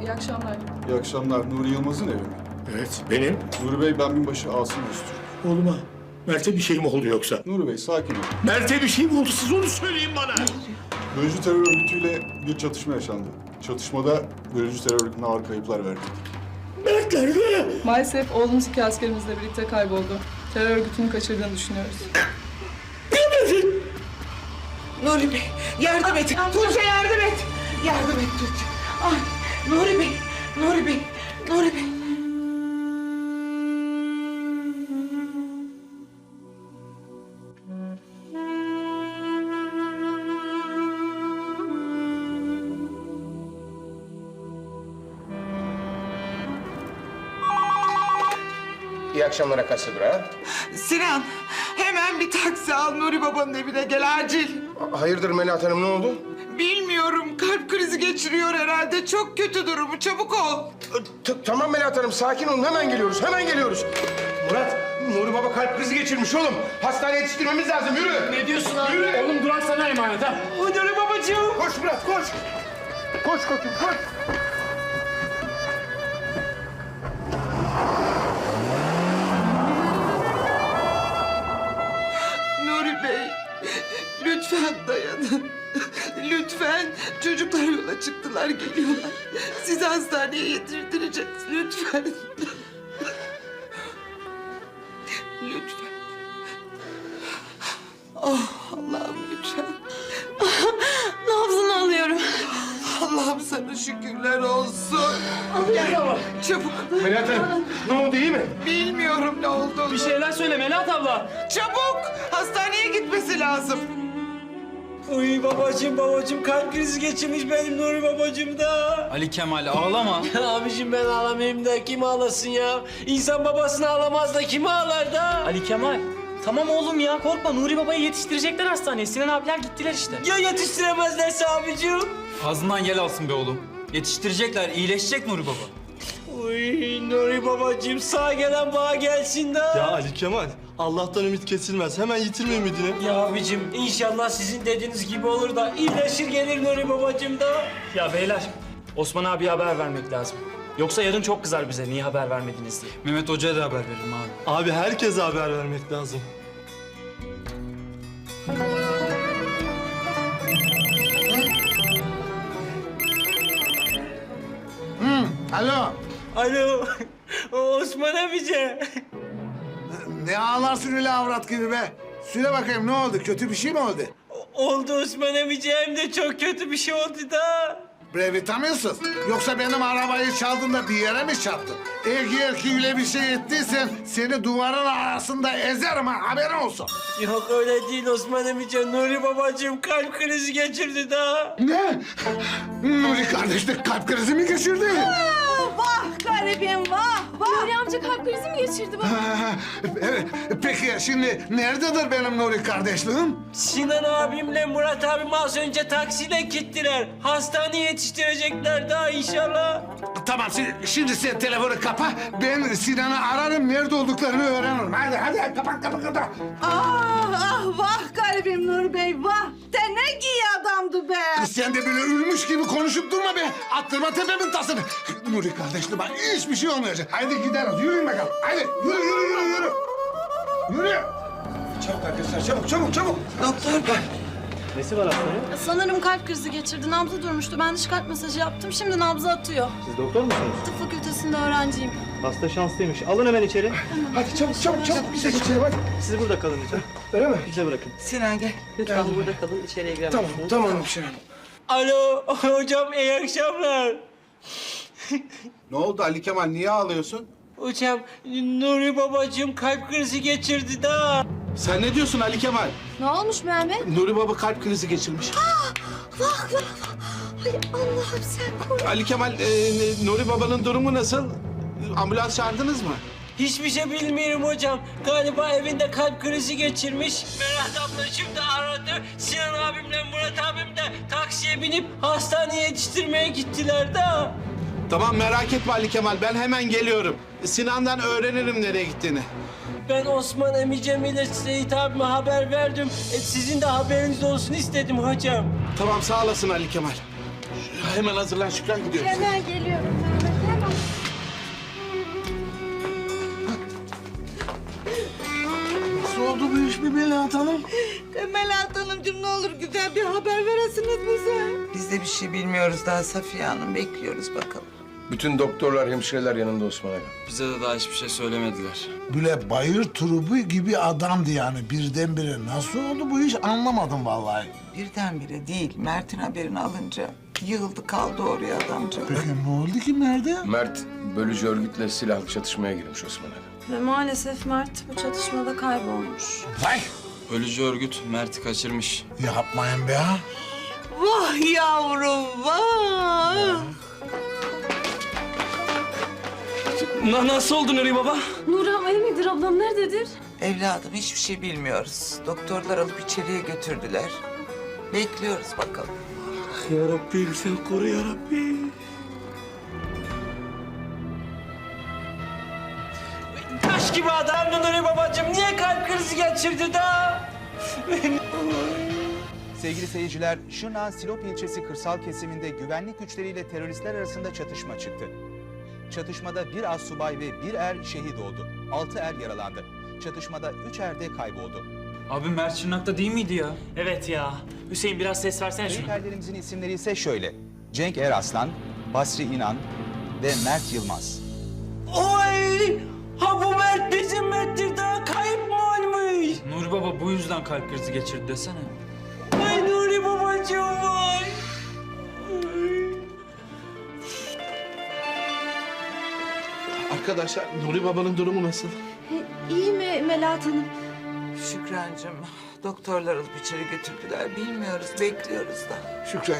İyi akşamlar. İyi akşamlar. Nuri Yılmaz'ın evi mi? Evet, benim. Nuri Bey ben binbaşı Asım Üstü. Oğluma. Mert'e bir şey mi oldu yoksa? Nuri Bey sakin olun. Mert'e bir şey mi oldu? Siz onu söyleyin bana. Bölücü terör örgütüyle bir çatışma yaşandı. Çatışmada bölücü terör örgütüne ağır kayıplar verdik. Mert nerede? Maalesef oğlumuz iki askerimizle birlikte kayboldu. Terör örgütünün kaçırdığını düşünüyoruz. Nuri Bey yardım et. Tunca yardım et. Yardım et Tunca. Ay Nuri Bey, Nuri Bey, Nuri Bey. İyi akşamlar Akasya Durağı. Sinan hemen bir taksi al Nuri babanın evine gel acil. Hayırdır Melahat Hanım ne oldu? Bilmiyorum kalp krizi geçiriyor herhalde. Çok kötü durumu çabuk ol. T- tamam Melahat Hanım sakin olun hemen geliyoruz hemen geliyoruz. Murat, Nuri Baba kalp krizi geçirmiş oğlum. Hastaneye yetiştirmemiz lazım yürü. Ne diyorsun abi? Yürü. Oğlum durak sana emanet ha. Nuri babacığım. Koş Murat koş. Koş koçum koş. Çocuklar yola çıktılar geliyorlar. Sizi hastaneye yedirtireceğiz lütfen. Lütfen. Oh Allah'ım lütfen. Nabzını alıyorum. Allah'ım sana şükürler olsun. Gel çabuk. Melahat Hanım ne oldu iyi mi? Bilmiyorum ne olduğunu. Bir şeyler söyle Melahat abla. Çabuk hastaneye gitmesi lazım. Uy babacım babacım kalp krizi geçirmiş benim Nuri babacım da. Ali Kemal ağlama. Abicim ben ağlamayayım da kim ağlasın ya? İnsan babasını ağlamaz da kim ağlar da? Ali Kemal. Tamam oğlum ya korkma Nuri babayı yetiştirecekler hastaneye. Sinan abiler gittiler işte. Ya yetiştiremezlerse abicim? Ağzından yel alsın be oğlum. Yetiştirecekler, iyileşecek Nuri baba. Uy Nuri babacım sağ gelen bağa gelsin da. Ya Ali Kemal, Allah'tan ümit kesilmez. Hemen yitirme ümidini. Ya abicim inşallah sizin dediğiniz gibi olur da iyileşir gelir Nuri babacım da. Ya beyler, Osman abiye haber vermek lazım. Yoksa yarın çok kızar bize niye haber vermediniz diye. Mehmet Hoca'ya da haber veririm abi. Abi herkese haber vermek lazım. Alo, Alo Osman abici. Ne ağlarsın öyle avrat gibi be? Söyle bakayım ne oldu? Kötü bir şey mi oldu? Oldu Osman abici hem de çok kötü bir şey oldu da. Bre vitaminsız. Yoksa benim arabayı çaldın da bir yere mi çarptın? Eğer ki öyle bir şey ettiysen seni duvarın arasında ezerim ha haberin olsun. Yok öyle değil Osman amica. Nuri babacığım kalp krizi geçirdi da. Ne? Nuri kardeşlik kalp krizi mi geçirdi? Garibim vah vah. Nuri amca kalp krizi mi geçirdi baba? Ha, e, Peki şimdi nerededir benim Nuri kardeşliğim? Sinan abimle Murat abim az önce taksiyle gittiler. Hastaneye yetiştirecekler daha inşallah. Tamam şimdi, şimdi sen telefonu kapa. Ben Sinan'ı ararım nerede olduklarını öğrenirim. Hadi hadi kapat kapat kapat. Ah ah vah garibim Nuri Bey vah. De ne giy adamdı be. Sen de böyle ölmüş gibi konuşup durma be. Attırma tepemin tasını. Nuri kardeşli bak hiçbir şey olmayacak. Haydi gideriz. Yürüyün bakalım. Haydi yürü yürü yürü yürü. Yürü. Çabuk arkadaşlar çabuk çabuk çabuk. Doktor bey. Sanırım kalp krizi geçirdi. Nabzı durmuştu. Ben de kalp masajı yaptım. Şimdi nabzı atıyor. Siz doktor musunuz? Tıp fakültesinde öğrenciyim. Hasta şanslıymış. Alın hemen içeri. Hadi çabuk çabuk çabuk biz de geçelim hadi. Siz burada kalın lütfen. Öyle mi? Bize bırakın. Sinan gel. Lütfen burada kalın içeriye giremezsiniz. Tamam tamam hemşire hanım. Alo hocam iyi akşamlar. Ne oldu Ali Kemal niye ağlıyorsun? Hocam Nuri babacığım kalp krizi geçirdi da. Sen ne diyorsun Ali Kemal? Ne olmuş Mehmet? Nuri Baba kalp krizi geçirmiş. Vah vah vah. Ay Allah'ım sen koru. Ali Kemal, e, Nuri Baba'nın durumu nasıl? Ambulans çağırdınız mı? Hiçbir şey bilmiyorum hocam. Galiba evinde kalp krizi geçirmiş. Berat ablacığım da aradı. Sinan abimle Murat abim de taksiye binip hastaneye yetiştirmeye gittiler da. Tamam merak etme Ali Kemal, ben hemen geliyorum. Sinan'dan öğrenirim nereye gittiğini. Ben Osman Emi ile Seyit abime haber verdim. E, sizin de haberiniz olsun istedim hocam. Tamam sağ olasın Ali Kemal. Hemen hazırlan Şükran gidiyoruz. Hemen geliyorum oldu bu iş bir Melahat Hanım? Melahat Hanımcığım ne olur güzel bir haber veresiniz bize. Biz de bir şey bilmiyoruz daha Safiye Hanım. Bekliyoruz bakalım. Bütün doktorlar, hemşireler yanında Osman Aga. Bize de daha hiçbir şey söylemediler. Böyle bayır turubu gibi adamdı yani birdenbire. Nasıl oldu bu iş anlamadım vallahi. Birdenbire değil. Mert'in haberini alınca yığıldı kaldı oraya adamcağız. Peki ne oldu ki Mert'e? Mert, bölücü örgütle silahlı çatışmaya girmiş Osman Aga. Ve maalesef Mert bu çatışmada kaybolmuş. Vay Ölücü örgüt Mert'i kaçırmış. yapmayın be ha. Vah yavrum vah. Na nasıl oldu Nuri Baba? Nurhan iyi midir ablam nerededir? Evladım hiçbir şey bilmiyoruz. Doktorlar alıp içeriye götürdüler. Bekliyoruz bakalım. Ya Rabbim sen koru ya Rabbim. Taş gibi adamdı Nuri babacığım. Niye kalp krizi geçirdi da? Sevgili seyirciler, Şırnak'ın Silop ilçesi kırsal kesiminde güvenlik güçleriyle teröristler arasında çatışma çıktı. Çatışmada bir assubay ve bir er şehit oldu. Altı er yaralandı. Çatışmada üç er de kayboldu. Abi Mert Şırnak'ta değil miydi ya? Evet ya. Hüseyin biraz ses versene Kayıp erlerimizin isimleri ise şöyle. Cenk Eraslan, Basri İnan ve Mert Yılmaz. Oy! Ha bu Mert bizim Mert'tir daha kayıp mı olmuş? Nuri Baba bu yüzden kalp krizi geçirdi desene. Ay Nuri babacığım vay. Arkadaşlar Nuri Baba'nın durumu nasıl? İyi mi Melahat Hanım? Şükrancığım doktorlar alıp içeri götürdüler. Bilmiyoruz bekliyoruz da. Şükran